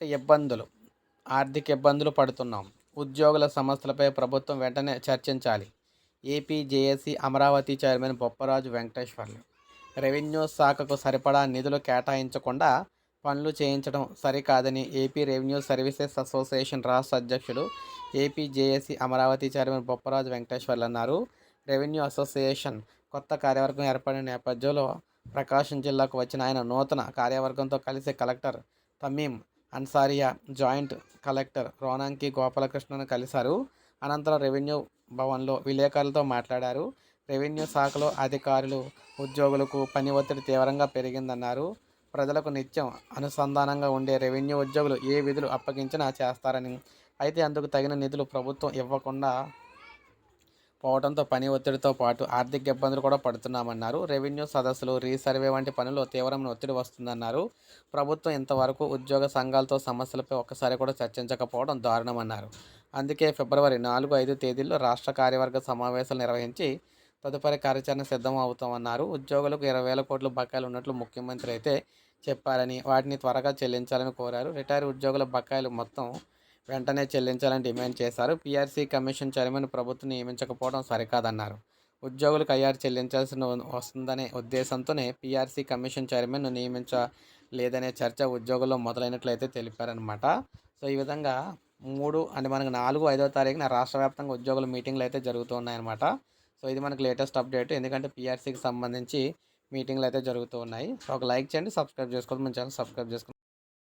ఆర్థిక ఇబ్బందులు ఆర్థిక ఇబ్బందులు పడుతున్నాం. ఉద్యోగుల సమస్యలపై ప్రభుత్వం వెంటనే చర్చించాలి. AP JAC Amaravati chairman Bopparaju Venkateswarlu. Revenue శాఖకు సరిపడా నిధులు కేటాయించకుండా పనులు చేయించడం సరికాదని ఏపీ రెవెన్యూ సర్వీసెస్ అసోసియేషన్ రాష్ట్ర అధ్యక్షుడు AP JAC Amaravati chairman Bopparaju Venkateswarlu అన్నారు. రెవెన్యూ అసోసియేషన్ కొత్త కార్యవర్గం ఏర్పడిన నేపథ్యంలో ప్రకాశం జిల్లాకు వచ్చిన ఆయన నూతన కార్యవర్గంతో కలిసి collector Tameem Ansariya joint collector Ronanki గోపాలకృష్ణను కలిశారు. అనంతరం రెవెన్యూ భవన్లో విలేకరులతో మాట్లాడారు. రెవెన్యూ శాఖలో అధికారులు ఉద్యోగులకు పని ఒత్తిడి తీవ్రంగా పెరిగిందన్నారు. ప్రజలకు నిత్యం అనుసంధానంగా ఉండే రెవెన్యూ ఉద్యోగులు ఏ విధులు అప్పగించినా చేస్తారని అయితే అందుకు తగిన నిధులు ప్రభుత్వం ఇవ్వకుండా పోవడంతో పని ఒత్తిడితో పాటు ఆర్థిక ఇబ్బందులు కూడా పడుతున్నామన్నారు. రెవెన్యూ సదస్సులు రీసర్వే వంటి పనుల్లో తీవ్రమైన ఒత్తిడి వస్తుందన్నారు. ప్రభుత్వం ఇంతవరకు ఉద్యోగ సంఘాలతో సమస్యలపై ఒక్కసారి కూడా చర్చించకపోవడం దారుణమన్నారు. అందుకే ఫిబ్రవరి నాలుగు ఐదు తేదీల్లో రాష్ట్ర కార్యవర్గ సమావేశాలు నిర్వహించి తదుపరి కార్యాచరణ సిద్ధం అవుతామన్నారు. ఉద్యోగులకు ఇరవై వేల కోట్ల బకాయిలు ఉన్నట్లు ముఖ్యమంత్రి అయితే చెప్పారని వాటిని త్వరగా చెల్లించాలని కోరారు. రిటైర్ ఉద్యోగుల బకాయిలు మొత్తం వెంటనే చెల్లించాలని డిమాండ్ చేశారు. పీఆర్సీ కమిషన్ చైర్మన్ ప్రభుత్వం నియమించకపోవడం సరికాదన్నారు. ఉద్యోగులకు ఐఆర్ చెల్లించాల్సిన వస్తుందనే ఉద్దేశంతోనే పీఆర్సీ కమిషన్ చైర్మన్ నియమించలేదనే చర్చ ఉద్యోగుల్లో మొదలైనట్లయితే తెలిపారనమాట సో ఈ విధంగా మూడు అంటే మనకు నాలుగు ఐదో తారీఖున రాష్ట్ర వ్యాప్తంగా ఉద్యోగుల మీటింగ్లు అయితే జరుగుతున్నాయన్నమాట. సో ఇది మనకు లేటెస్ట్ అప్డేట్. ఎందుకంటే పీఆర్సీకి సంబంధించి మీటింగ్లు అయితే జరుగుతూ ఉన్నాయి సో ఒక లైక్ చేయండి సబ్స్క్రైబ్ చేసుకోవాలి మన ఛానల్ సబ్స్క్రైబ్ చేసుకోండి.